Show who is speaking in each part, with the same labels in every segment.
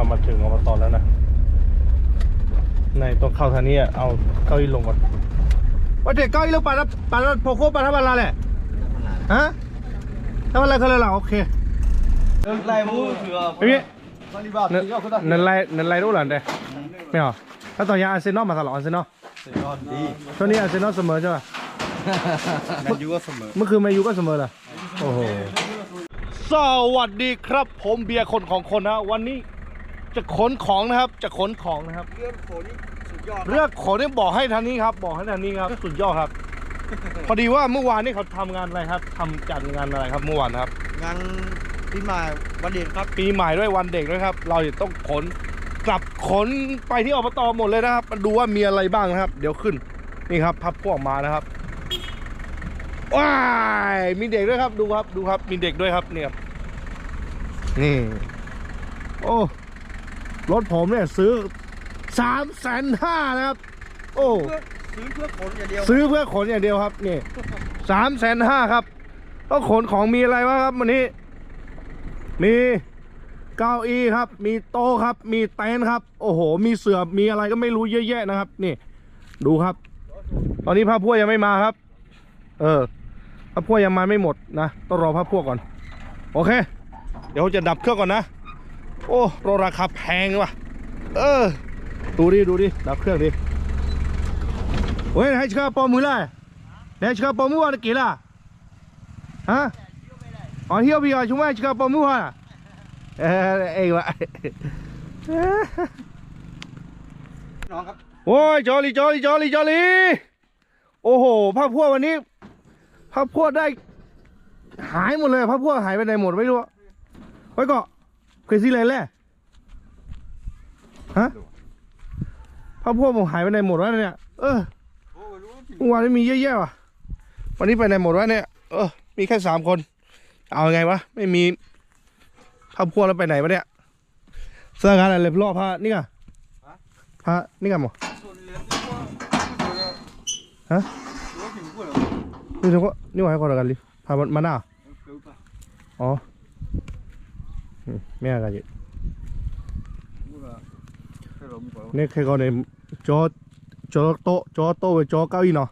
Speaker 1: เรามาถึงอบตแล้วนะในต้องเข้าทางนี้อะเอาเก้าอี้ลงก่อนว่าเด็กเก้าอี้ลงไปแล้วไปแล้วพอโคบไปทำอะไรแหละฮะทำอะไรเขาเลยเหรอโอเค
Speaker 2: lại mua thừa
Speaker 1: ไอ้พี่
Speaker 2: con đi vào
Speaker 1: นั่น
Speaker 2: tí cho cái
Speaker 1: นั่นไรนั่นไรรู้หรอเด้ไม่เหรอถ้าต่อยาอาร์เซนอลมาตลอดอาร์เซนอล
Speaker 2: con đi
Speaker 1: ช่วงนี้อาร์เซนอลเสมอใช่ป่ะ
Speaker 2: มันยูก็เสมอ
Speaker 1: เมื่อคืนแมายูก็เสมอเหรอโอ้โหสวัสดีครับผมเบียร์คนของคนนะวันนี้ จะขนของนะครับ จะขนของนะครับ
Speaker 2: เรื่องโขนี่สุดยอด
Speaker 1: เรื่องขนนี่บอกให้ทางนี้ครับ บอกให้ทางนี้ครับสุดยอดครับ พอดีว่าเมื่อวานนี่เขาทำงานอะไรครับทำจัดงานอะไรครับเมื่อวานครับ
Speaker 2: งานพี่มาวันเด็กครับ
Speaker 1: ปีใหม่ด้วยวันเด็กด้วยครับ เราจะต้องขนกลับขนไปที่อบตหมดเลยนะครับมาดูว่ามีอะไรบ้างนะครับ เดี๋ยวขึ้นนี่ครับ พับพวกมานะครับว้ายมีเด็กด้วยครับดูครับดูครับ มีเด็กด้วยครับเนี่ยครับนี่ โอ้ รถผมเนี่ยซื้อสามแสนห้านะครับ โอ้
Speaker 2: ซื้อเพื่อขนอย่างเดียว
Speaker 1: ซื้อเพื่อขนอย่างเดียวครับนี่สามแสนห้าครับต้องขนของมีอะไรบ้างครับวันนี้ มีเก้าอี้ครับ มีโต๊ะครับ มีเต็นท์ครับ โอ้โห มีเสือมีอะไรก็ไม่รู้เยอะแยะนะครับ นี่ ดูครับ ตอนนี้พระพัวยังไม่มาครับ เออพระพัวยังมาไม่หมดนะต้องรอพระพัวก่อน โอเค เดี๋ยวจะดับเครื่องก่อนนะ โอ้รถราคาแพงว่ะ เออ ดูดิ ดูดิดับเครื่องดิเว้ยให้ชิคาปอมือไรไหนชิคาปอมือวันกี่ล่ะฮะอ๋อเที่ยวพี่อะชุ่มไอชิคาปอมือวั
Speaker 2: นเออเอ้ยวะน้องครับ
Speaker 1: โอ้ยจอลีจอลีจอลีจอลีโอ้โหผ้าพ่วกวันนี้ผ้าพ่วกได้ หายหมดเลยผ้าพ่วกหายไปไหนหมดไม่รู้ไว้ก่อน ยซีเลยแหละฮะพระพวกผมหายไปไหนหมดวะเนี่ย เออ
Speaker 2: โอ้รู้ว่าผิด
Speaker 1: เมื่อวานนี้มีเยอะแยะว่ะ วันนี้ไปไหนหมดวะเนี่ย เออ มีแค่สามคน เอาไงวะ ไม่มีข้าวพวกแล้วไปไหนวะเนี่ยเสื้อกันอะไรรอบผ้านี่ไงผ้านี่ไงหมอ
Speaker 2: ส่วนเหลือที่ว่า
Speaker 1: ฮะ
Speaker 2: รู้ว่าผิดพูดเหรอ
Speaker 1: นี่เฉพาะนี่ว่าให้ก่อนละกันลิผ้ามันมาหน้า
Speaker 2: เกิดป่ะ
Speaker 1: อ๋อ อืมไม่อะไรกันอยู่
Speaker 2: พูดว่าให้เรามีก่อน
Speaker 1: นี่แค่ก่อนเนี่ยจอจอโต๊ะจอโต๊ะไว้จอเก้าอี้เนาะ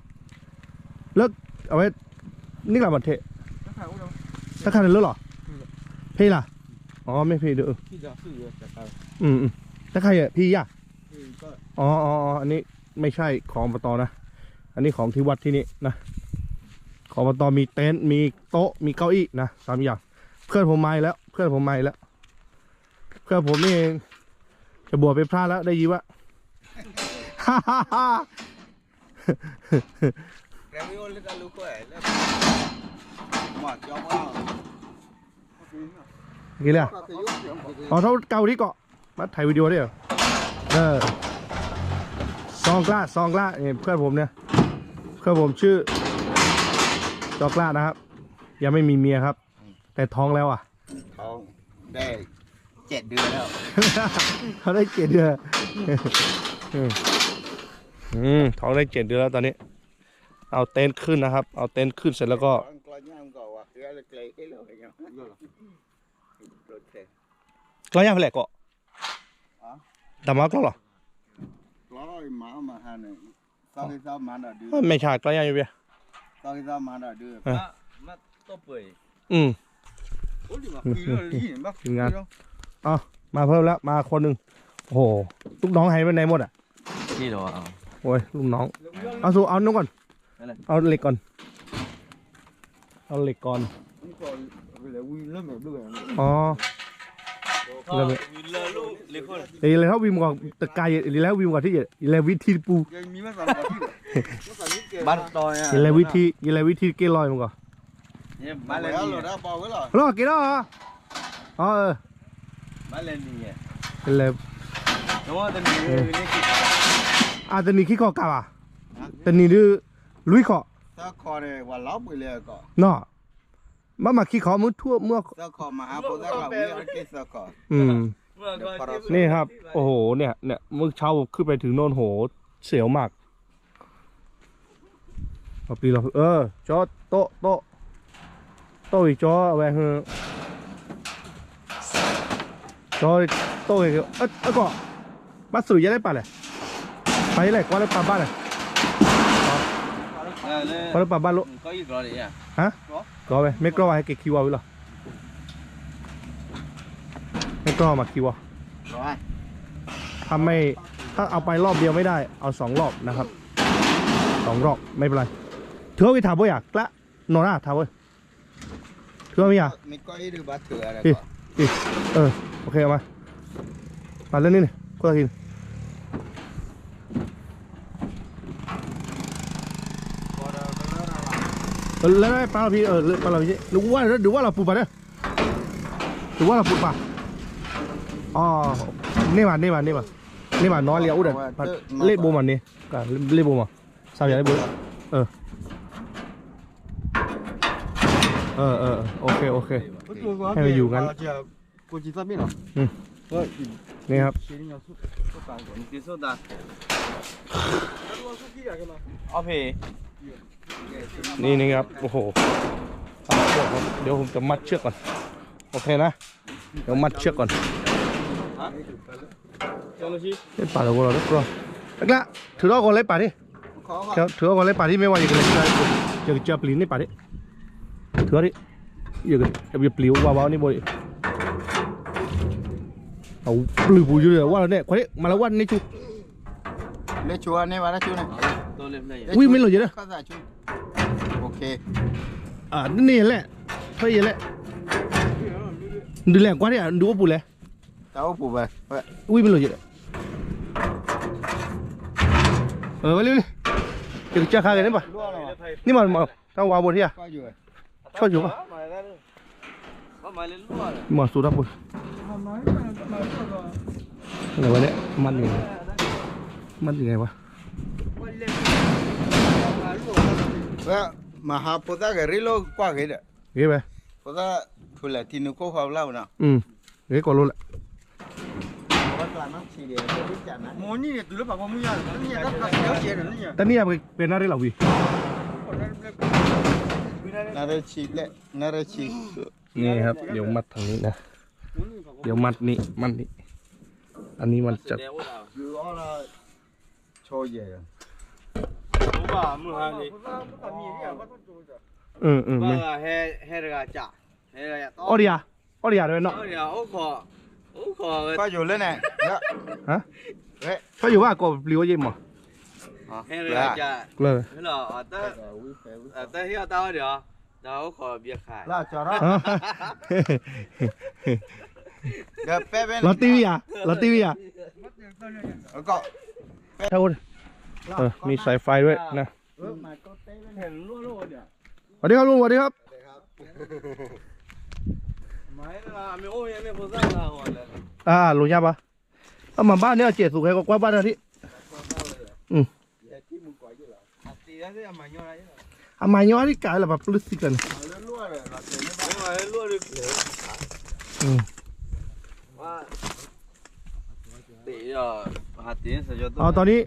Speaker 1: แล้วเอาไว้นี่แหละมันเทะ
Speaker 2: ถ้าถ่ายว่าเรา
Speaker 1: ถ้าคันเลยเหรอเพล่ะอ๋อไม่เพเด้อ
Speaker 2: ที่จะซื้อจากการ
Speaker 1: อืมอืมถ้าใครอะพี่ย่ะ
Speaker 2: ที่ก็
Speaker 1: อ๋ออ๋ออ๋ออันนี้ไม่ใช่ของอบตนะ อันนี้ของที่วัดที่นี่นะ ของอบตมีเต็นท์มีโต๊ะมีเก้าอี้นะสามอย่าง เพื่อนผมมาอีกแล้ว เพื่อนผมมาอีกแล้วเพื่อนผมนี่เองจะบวชเป็นพระแล้วได้ยินว่าฮ่าฮ่าฮ่า
Speaker 2: แกไม่ว่าเล่นกันรู้ก็แอบแล้วหมาจ้องว่า
Speaker 1: กี่เลย
Speaker 2: ก็จะยุ่งเสียงผม
Speaker 1: อ๋อเท่าเกาที่เกาะมาถ่ายวิดีโอได้เหรอเออซองกล้าซองกล้าเนี่ยเพื่อนผมเนี่ยเพื่อนผมชื่อจอกล้านะครับ ยังไม่มีเมียครับ แต่ท้องแล้วอะ
Speaker 2: ท้องได้ เจ็ดเดือนแล้ว
Speaker 1: เขาได้เจ็ดเดือนอืมอืมท้องได้เจ็ดเดือนแล้วตอนนี้ เอาเต็นท์ขึ้นนะครับ เอาเต็นท์ขึ้นเสร็จแล้วก็
Speaker 2: กลายย่างก็ว่าเกลือเลยเกลือเกลืออย่างเงี้ยรถเข็น
Speaker 1: กล้าย่างไปแหละก็
Speaker 2: อ๋อ
Speaker 1: ดำมากล้อเหรอ
Speaker 2: ร้อยหมามาหาเนี่ยตอนที่เจ้ามาด่าดื้อ
Speaker 1: เอ้ยไม่ใช่กล้าย่างอยู่เบีย
Speaker 2: ตอนที่เจ้ามาด่าดื้อ
Speaker 1: เออ
Speaker 2: มาตัวเปื่อย
Speaker 1: อืม
Speaker 2: โอ้ยมาคือเลยนี่มา
Speaker 1: ทีมงาน เอามาเพิ่มแล้วมาคนหนึ่งโอ้โหลูกน้องหายไปไหนหมดอะ
Speaker 3: ที่เหรอ
Speaker 1: โอ้ยลูกน้องเอาสูเอานุ่งก่อน
Speaker 3: อะไร
Speaker 1: เอาเหล็กก่อน เอาเหล็กก่อน
Speaker 2: นี่ก็เลยวิ่งเริ่มแบบด้วย
Speaker 1: อ๋อ
Speaker 3: ก็วินเลอร์ลูกเล็กคน
Speaker 1: เดี๋ยวแล้ววิมก่อนตะกายเดี๋ยวแล้ววิมก่อนที่เดี๋ยวแล้ววิธีปู
Speaker 2: ยังมีมาสามที่มาสามที่เกิด
Speaker 3: บ้านตอยอะ
Speaker 1: เดี๋ยวแล้ววิธีเดี๋ยวแล้ววิธีเกลอยมันก่อน
Speaker 3: เนี่ย
Speaker 2: มา
Speaker 3: บ้าน
Speaker 2: แล้
Speaker 3: เล
Speaker 2: วน
Speaker 3: นี่
Speaker 2: เหรอนะบอกไว้เหรอ
Speaker 1: รอเกลอเหรออ๋อเออ
Speaker 3: บ้าน เลนนี่อะ
Speaker 1: เดี๋ยวแล้ว
Speaker 3: น้องตอนนี้นี่คือ
Speaker 1: อะตอนนี้ขี้คอกลับอะตอนนี้ดื้อลุยคอ
Speaker 2: ถ้าคอเนี่ยว่าล้อไปเลยก็
Speaker 1: เนาะมามาขี้คอมือทั่วเมื่อ
Speaker 2: ถ้าคอมาหาพวกเราวิ่งอะไรสักคอ
Speaker 1: อืม
Speaker 3: เมื่อก่อน
Speaker 1: นี่ครับ โอ้โห เนี่ย เนี่ยเมื่อเช้าขึ้นไปถึงโน่นโห เสียวมากเอาปีเราเออจอโต๊ะโต๊ะโต๊ะอีกจอเอาไว้เฮอ จอโต้เกี่ยวเออเออก็บัสสุยังได้ปะเลยไปเลยกว่าได้ปะบ้านเลย
Speaker 3: Eh,
Speaker 1: กว่าได้ปะบ้านลูก
Speaker 3: có gì rồi đấy à?
Speaker 1: ฮะก็ไปไม่กลัวให้เก็บคิวเอาไว้หรอไม่กลัวมาคิวอะ
Speaker 2: rồi
Speaker 1: ถ้าไม่ถ้าเอาไปรอบเดียวไม่ได้ เอาสองรอบนะครับสองรอบไม่เป็นไรถือว่าไปถามว่าอยากละโนน่าถามว่าถือว่าไม่อยาก
Speaker 2: mình có ý được bắt thừa rồi
Speaker 1: Ê.
Speaker 2: có.
Speaker 1: อีกเออ โอเคเอามามาเล่นนี่นี่ก็ตะกินเออแล้วได้ปลาเราพี่เออปลาเราพี่หรือว่าหรือว่าเราปูปลาเนี่ยหรือว่าเราปูปลาอ๋อนี่มานี่มานี่มานี่มาน้อยเลี้ยวอุดรเล่บูมันนี่กันเล่บูมาสาวใหญ่เล่บูเออเออเออโอเคโอเคให้ไปอยู่งั้น
Speaker 2: cô chỉ phát biết rồi
Speaker 1: Ừ.
Speaker 2: rồi
Speaker 1: นี่ครับ
Speaker 2: chỉ đi nhau suốt suốt cả rồi
Speaker 3: Tí sốt à? Ở phía
Speaker 1: นี่นี่ครับ โอ้โหตัดเชือกครับเดี๋ยวผมจะมัดเชือกก่อน โอเคนะ เดี๋ยวมัดเชือกก่อน
Speaker 3: Cho nó chi
Speaker 1: เล่นป่าเราเราเรียบร้อยแล้วก็ถือว่าก่อนเล่นป่าดิ
Speaker 2: khó
Speaker 1: ถือถือว่าก่อนเล่นป่าที่ไม่ว่าอย่างไรจะจะจะปลีนในป่าดิถือว่าดิอย่างไรจะจะปลิวว้าวๆนี่บ่อย เอาปลิวอยู่เลยว่าแล้วเนี่ยคนนี้มาแล้ววันนี้จู
Speaker 2: lấy chúa này vào đó chú này
Speaker 3: Tôi lên đây
Speaker 2: Lấy
Speaker 1: Ui,
Speaker 2: chú.
Speaker 1: mấy lỗi vậy đó?
Speaker 2: Có giả chú ok
Speaker 1: อ่านี่แหละเท่านี้แหละดูแลกว่าเนี่ยดูว่าปูแล
Speaker 2: tao phụ về vậy
Speaker 1: อุ้ยไม่หลุดอยู่เลยเออไปเร็วๆเดี๋ยว จะฆ่ากันได้ปะ
Speaker 2: Lua rồi
Speaker 1: นี่มันมาต้องวางบนที่อะ
Speaker 2: có gì rồi
Speaker 1: ชอบอยู่ปะ
Speaker 3: Mày ra đi Có mày lên lúa rồi
Speaker 1: หมอสูดับบนอะไรวะเนี่ยมันยังไงมันยังไงวะ
Speaker 2: vậy mà hà phụ ta cái rilo qua cái đấy
Speaker 1: เฮ้ยไป
Speaker 2: phụ ta phụ là thì nó có vào lâu nào
Speaker 1: อืมเฮ้ยก่อนรู้แหละ
Speaker 2: bắt là nó chỉ để cho biết chả này
Speaker 4: Muốn như từ lúc bà mua nhà, nó nhà các các kéo chuyện rồi nó nhà.
Speaker 1: แต่เนี่ยเป็นอะไรเหล่าวี
Speaker 2: nó đây chỉ lệ nó đây chỉ
Speaker 1: นี่ครับ เดี๋ยวมัดทางนี้นะ เดี๋ยวมัดนี่มัดนี่อันนี้มันจะ
Speaker 3: Đeo vào
Speaker 2: cứ đó là cho về rồi
Speaker 3: Bố bà mua hàng đi
Speaker 1: อืมอืม
Speaker 3: Bà là he he là chả He là to
Speaker 1: ออเดียออเดียด้วยเนาะ
Speaker 3: Ôi nhà ốc khò Ốc khò người
Speaker 2: qua vô lên này Dạ.
Speaker 1: ฮะ
Speaker 2: đấy
Speaker 1: เขาอยู่ว่าก็ปลิวเยี่ยมอะ
Speaker 3: He là chả
Speaker 1: เลย
Speaker 3: Thế là ở tới Ở tới here tao được Tao ốc khò biệt khải
Speaker 2: là cho đó
Speaker 1: อ๋อ
Speaker 2: Gặp bé bên
Speaker 1: เราตีวีอะเราตีวีอะ
Speaker 2: Ở cọ
Speaker 1: เท่าเออมีสายไฟด้วยนะ
Speaker 2: mà có té bên
Speaker 3: Hèn luôn luôn nhỉ
Speaker 1: สวัสดีครับลุงสวัสดีครับ
Speaker 3: Máy là mày ôi em phụ ra là hỏi là
Speaker 1: อ่าลุงยาปะเอามาบ้านเนี่ยเจ็ดสุขใครก็กว่าบ้านนะที่
Speaker 3: À tí ra thế mà nhô ra chứ
Speaker 1: อามาย้อนที่กายละแบบปลึกสิ กัน
Speaker 2: Nó lua rồi là tiền nó
Speaker 3: Đúng rồi luôn được
Speaker 1: อืม
Speaker 3: Wow Tí rồi Hạt tí sẽ cho
Speaker 1: เอา
Speaker 3: tôi
Speaker 1: ตอนนี้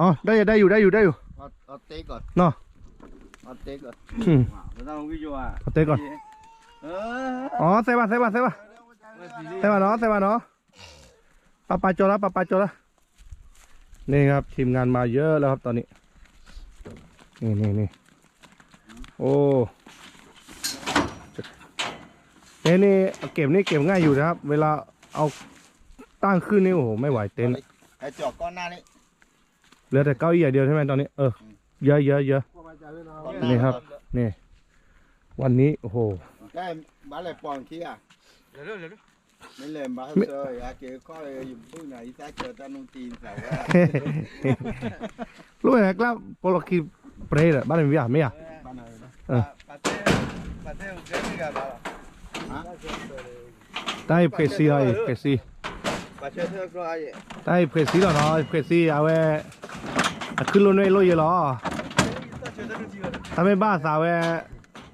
Speaker 1: อ๋อได้ได้อยู่ได้อยู่ได้อยู่
Speaker 2: Ở ở té cọt
Speaker 1: Nó.
Speaker 2: Ở té cọt
Speaker 1: อืม
Speaker 3: Người ta không video à
Speaker 1: เอาเต้ก่อน
Speaker 3: Ờ
Speaker 1: อ๋อใส่บาใส่บาใส่บาใส่บาเนาะใส่บาเนาะปาปาโจละปาปาโจละนี่ครับทีมงานมาเยอะแล้วครับตอนนี้ นี่นี่นี่โอ้เอ้นี่เก็บนี่เก็บง่ายอยู่นะครับ เวลาเอาตั้งขึ้นนี่โอ้โหไม่ไหวเต็นท์
Speaker 2: Ở chọ con na đấy
Speaker 1: เหลือแต่เก้าอี้อย่างเดียวใช่ไหมตอนนี้เออเยอะเยอะเยอะ
Speaker 2: Con
Speaker 1: Này
Speaker 2: na
Speaker 1: hả? นี่วันนี้โอ้โห
Speaker 2: Cái bà lại bòn kia à
Speaker 3: Được được được
Speaker 2: Mấy lần bà trời à kìa có dùng bức này ta chờ ta nông tin sao á
Speaker 1: รู้ไหมครับพอเราคิดเปรย์อะบ้านมีอะไม่อะ
Speaker 2: Bà này đó
Speaker 1: Ờ.
Speaker 3: Bà tê Bà tê một cái gì cả bà
Speaker 1: ได้เพรสซี่ไอ้เพรสซี่
Speaker 3: Bà chơi theo coi ai vậy
Speaker 1: ได้เพรสซี่แล้วเนาะเพรสซี่เอาไว้ขึ้นรถไม่รถเยอะหรอ
Speaker 3: Ta chơi theo cái gì rồi
Speaker 1: ถ้าไม่บ้าสาวไว้ Pereira, vale, mi vieja, mira. Está ahí, pues sí, ahí, pues sí. Está ahí, pues sí, no, pues sí, a ver. Aquí lo no es lo yo lo. También vas a ver.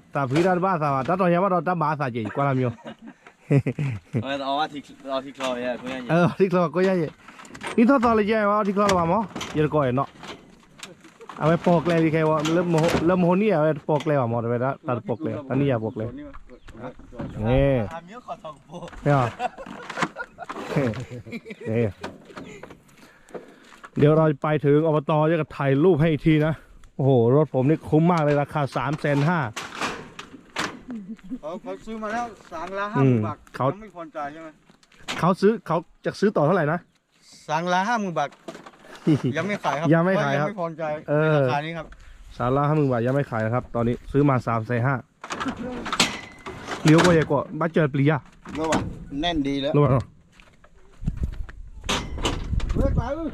Speaker 1: Está fira vas a ver.
Speaker 3: Está todavía va a estar más allí, cuál
Speaker 1: es mío.
Speaker 3: အဲ့
Speaker 1: တော့အထိအထိခလောက်ရကိုရရအဲ့တော့အထိခလောက်ကိုရရဒီတော့တော်လေးကြရအောင်အထိခလောက်လောက်ပါမောရကောရနော် เนาะเอาไว้ปอกเลยดีแค่ว่าเริ่มโมเริ่มโมนี่เอาไว้ปอกเลยว่ามั้งแต่ไปตัดปอกเลยตอนนี้อย่าปอกเลยนี่
Speaker 3: À miếng khỏi thằng bộ
Speaker 1: เนี่ยนี่เดี๋ยวเราไปถึงอบตจะก็ถ่ายรูปให้อีกทีนะ โอ้โห รถผมนี่คุ้มมากเลยราคาสามแสนห้า
Speaker 4: เขาเขาซื้อมาแล้วสามล้านห้าหมื่นบาท
Speaker 1: เขา
Speaker 4: ยังไม่ผ่อนจ่ายใช่ไหม
Speaker 1: เขาซื้อเขาจะซื้อต่อเท่าไหร่นะ
Speaker 4: สามล้านห้าหมื่นบาท ยังไม่ขายครับ
Speaker 1: ยังไม่ขายครับ
Speaker 4: ยังไม่ผ่อนจ่าย
Speaker 1: เออ
Speaker 4: ในราคานี้ครับ
Speaker 1: สามล้านห้าหมื่นบาทยังไม่ขายนะครับ ตอนนี้ซื้อมาสามแสนห้าเลี้ยวกว่าใหญ่กว่าบ้านเจอปลีอะ
Speaker 2: ก็ว่าแน่นดีแล้ว
Speaker 1: รู้ป่ะ
Speaker 2: เฮ้ยไปเอ้ย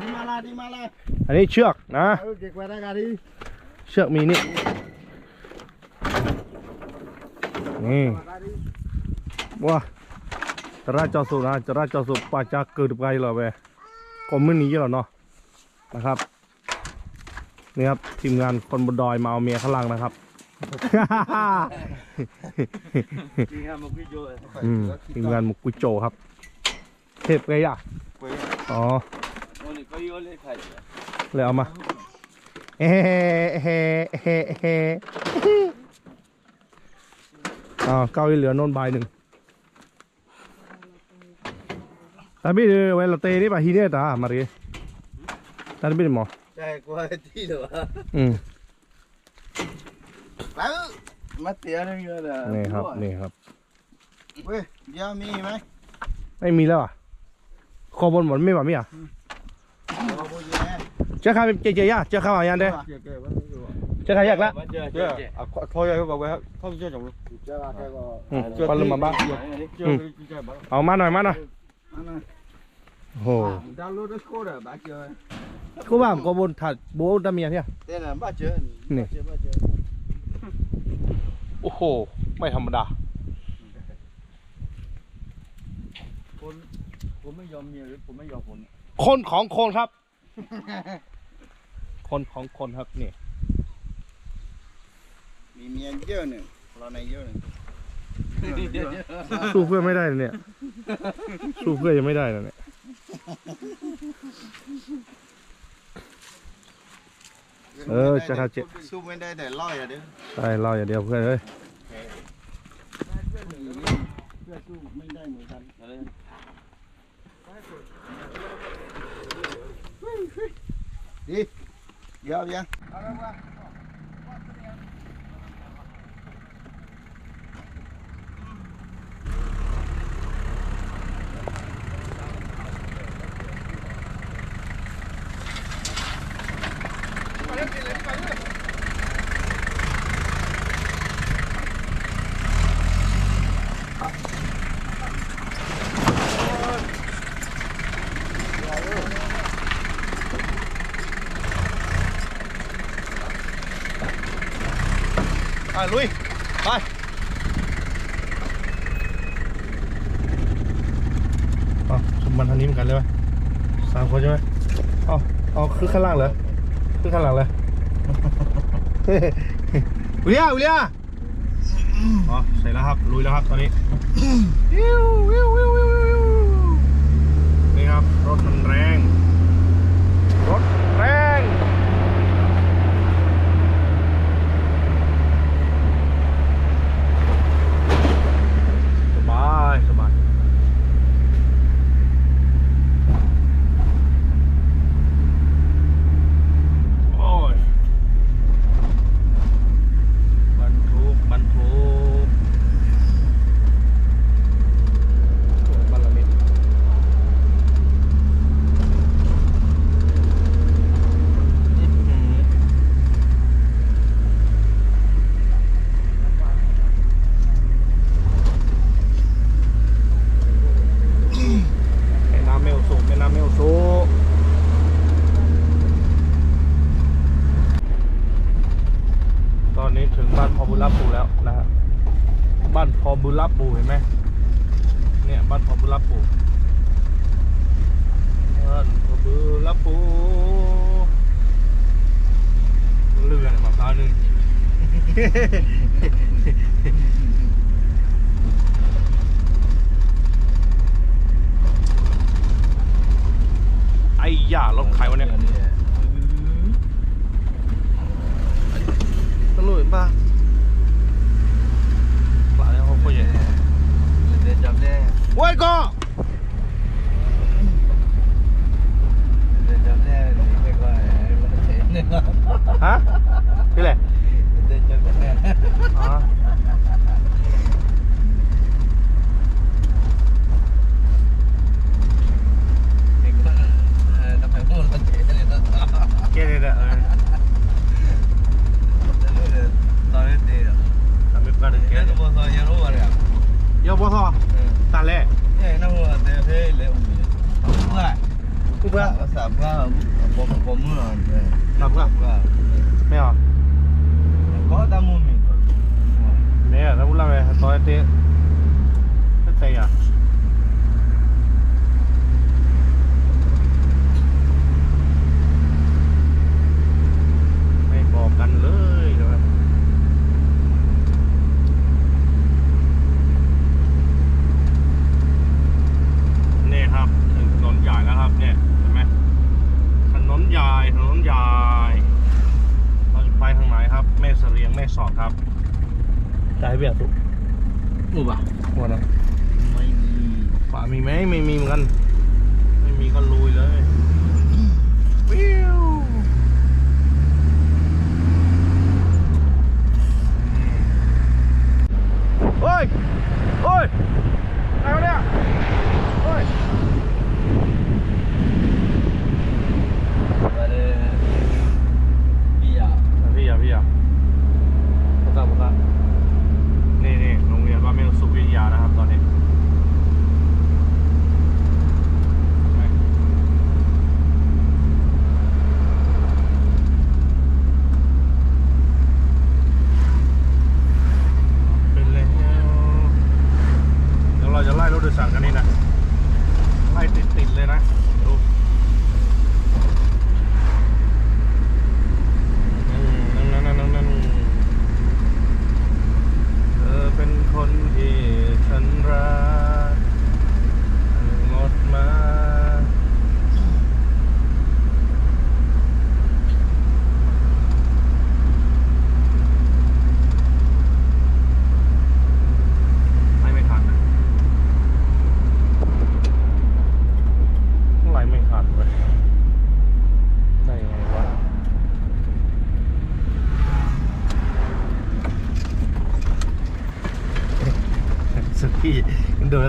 Speaker 2: ดีมาลาดีมาลา
Speaker 1: อันนี้เชือกนะ
Speaker 2: เออเก็บไว้ได้กันดี
Speaker 1: เชือกมีนี่นี่ว้าจะราชสุนะจะราชสุปาจากเกิดไปเหรอเว้ย กลมมื้อนี้แล้วเนาะนะครับนี่ครับทีมงานคนบนดอยมาเอาเมียข้างล่างนะครับ
Speaker 3: ทีมงานมุ
Speaker 1: กุโจทีมงานมุกุโจครับเทปไงอะอ๋อเลยเอามาเฮ้เฮ้เฮ้เฮ้อ่าเก้าอีเหลือโน่นใบหนึ่ง Tapi well te ini pahine ta mari. Tapi mo. Cai kuati lo. อืมแล้วมา
Speaker 2: เตีย
Speaker 3: นี่ก็ได้
Speaker 1: นี่ครับนี่ครับ
Speaker 2: เฮ้ยยามีไหม
Speaker 1: ไม่มีแล้วอะขอบนหมดไม่บ่มีอะ
Speaker 2: เจ้า
Speaker 1: ข้าเจ๊เจ๊ยาเจ้าข้าหายันเด้
Speaker 4: เจ้า
Speaker 1: ข้ายากละ
Speaker 3: ท
Speaker 4: อยบอกว้คทองจ้จงเจ้
Speaker 2: ก็
Speaker 1: คลงมาบ้าง
Speaker 4: เอา
Speaker 1: มาหน่อยมาหน่อย
Speaker 2: อันนั้น
Speaker 1: โอ้โห
Speaker 4: ดาวน์โหลดโค้ดอะบ้าเจอ
Speaker 1: กูบ้ามกบนถัดโบดามียเนี่ย
Speaker 2: เต้นน่ะบ้าเจอ
Speaker 1: นี่
Speaker 2: เจอบ้าเจอ
Speaker 1: โอ้โห ไม่ธรรมดา
Speaker 4: คนผมไม่ยอมเมียหรือผมไม่ยอมผม
Speaker 1: คนของคนครับ คนของคนครับนี่
Speaker 2: มีเมียเยอะหนึ่งเราในเยอะหนึ่ง
Speaker 1: สู้เพื่อนไม่ได้เลยเนี่ย สู้เพื่อนยังไม่ได้เลยเนี่ย เออจะเข้าเจ็บ
Speaker 2: สู้ไม่ได้แต่ร้อยอะเด้อ
Speaker 1: ใช่เราอย่างเดียวเพื่อนเอ้ย
Speaker 2: เพื่อสู้ไม่ได้เหมือนกันดีเดี๋ยวยัง
Speaker 1: ไปลุย ไปเอาส มบันทางนี้เหมือนกันเลยไหมสามคนใช่ไหมเอาเอาขึ้นข้างล่างเหรอขึ้นข้างหลังเลยอุเลียอุเลียอ๋อเสร็จแล้วครับลุยแล้วครับตอนนี้วิววิววิววิววิวนี่ครับรถมันแรง รถแรง สบายสบายโอ้ยบรรทุกบรรทุกโอ้ยบัลละมิดอื้อหือ แม่น้ำเมลสูแม่น้ำเมลสูตอนนี้ถึงบ้านพอบุรับปูแล้วนะฮะบ้านพอบุรับปูเห็นไหมเนี่ยบ้านพอบุรับปูบ้าน พอบุรับปูเรือเนี่ยมะพร้าวหนึ่งไอ้ย่ารถใครวะเนี่ย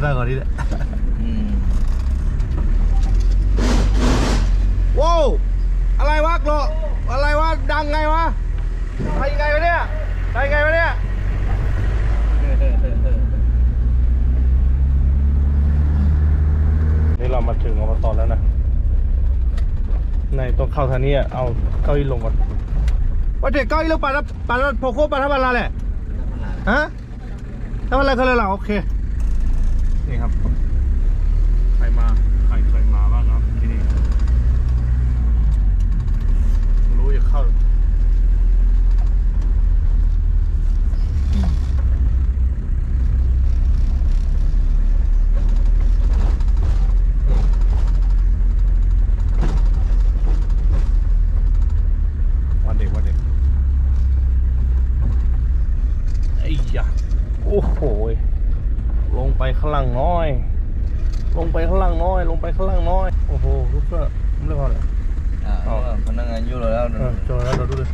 Speaker 1: มันโดนแล้วตาก่อนนี่แหละ
Speaker 3: อืม
Speaker 1: ว้าวอะไรวะโกรอะไรวะดังไงวะไปยังไงวะเนี่ยไปยังไงวะเนี่ยนี่เรามาถึงอบตแล้วนะในต้องเข้าทางนี้อะเอาเก้าอี้ลงก่อนว่าเด็กเก้าอี้ลงปัดแล้วปัดแล้วโพโคปัดทับอะไรแหละฮะทำอะไรกันเลยเหรอโอเค นี่ครับใครมา ใครเคยมาบ้างครับที่นี่ รู้จะเข้า วันเด็กวันเด็กไอ้ยะโอ้โหยลงไปข้างล่างน้อย ลงไปข้างล่างน้อย ลงไปข้างล่างน้อย โอ้โหรู้เพื่อไม่ได้พอเลย
Speaker 3: อ่าพนักงานอยู่แล้ว
Speaker 1: เออจอแล้วเราดูเลย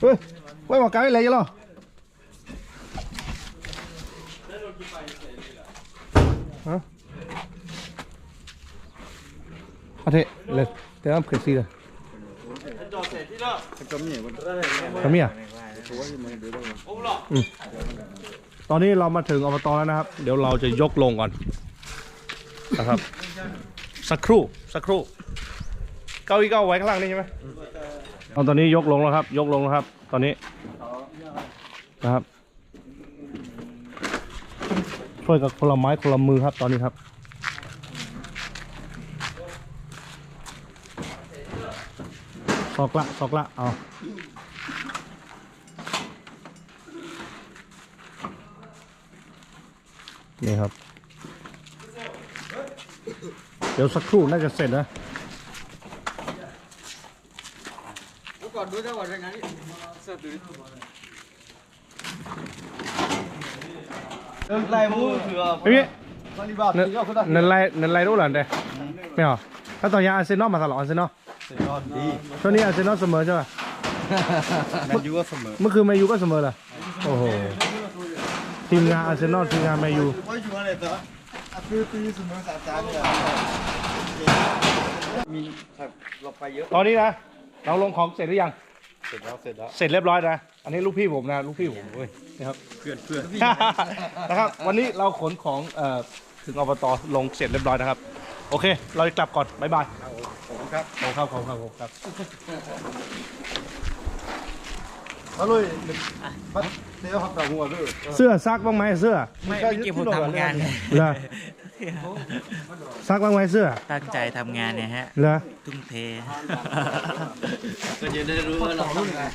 Speaker 1: เฮ้ยไว้หมอกาไว้เลยยังหรอฮะเอาเถอะเลยเดี๋ยวน้ำเกลือซีเลยทำไมอะอืมตอนนี้เรามาถึงอบตแล้วนะครับ เดี๋ยวเราจะยกลงก่อนนะครับ สักครู่สักครู่ เก้าอี้เก้าไว้ข้างล่างนี่ใช่ไหมเอาตอนนี้ยกลงแล้วครับ ยกลงแล้วครับ ตอนนี้ นะครับ ช่วยกับคนละไม้คนละมือครับตอนนี้ครับซอกละซอกละเอานี่ครับ เดี๋ยวสักครู่น่าจะเสร็จนะ
Speaker 2: ก่อนดูจังหวัดยังไงนี่เสื้อตัว น
Speaker 3: ไม่ี
Speaker 2: เนล
Speaker 1: นไรนั่นไรรู้หรอเด้ไม่เหรอถ้าตอนนี้อาร์เซนอลมาตลอดอาร์เซนอล
Speaker 3: ยอดดี
Speaker 1: ช่วงนี้อาร์เซนอลเสมอใช่ป่ะ
Speaker 3: แมนยูก็เสมอ
Speaker 1: เมื่อคืนแมนยูก็เสมอเหรอโอ้โหทีมงานอาร์เซนอลทีมงานแมนยู
Speaker 3: ไม่อยู่อะไรต่ออะคือตีเมยุ
Speaker 1: ตอนนี้นะเราลงของเสร็จหรือยัง
Speaker 3: เสร็จแล้วเสร็จแล้ว
Speaker 1: เสร็จเรียบร้อยนะ อันนี้ลูกพี่ผมนะลูกพี่ผมเว้ยนะครับ
Speaker 3: เพื่อนเพื่อน
Speaker 1: นะครับ วันนี้เราขนของเอ่อถึงอบตลงเสร็จเรียบร้อยนะครับ โอเค เราจะกลับก่อนบ๊ายบาย
Speaker 3: ขอบคุณครับ
Speaker 1: ขอบคุณครับขอบคุณครับขอบคุณครับ
Speaker 3: มาเลยบัดเดี๋ยวหักดาวหัวด้วย
Speaker 1: เสื้อซักบ้างไหมเสื้อ
Speaker 5: ไม่ไม่เกี่ยวผมทำงาน
Speaker 1: เหรอ ซักบ้างไว้เสื้อ
Speaker 5: ตั้งใจทำงานเนี่ยฮะ
Speaker 1: เหรอ
Speaker 5: ทุ่งเท
Speaker 3: ก็จะได้รู้ว่าเราทำงาน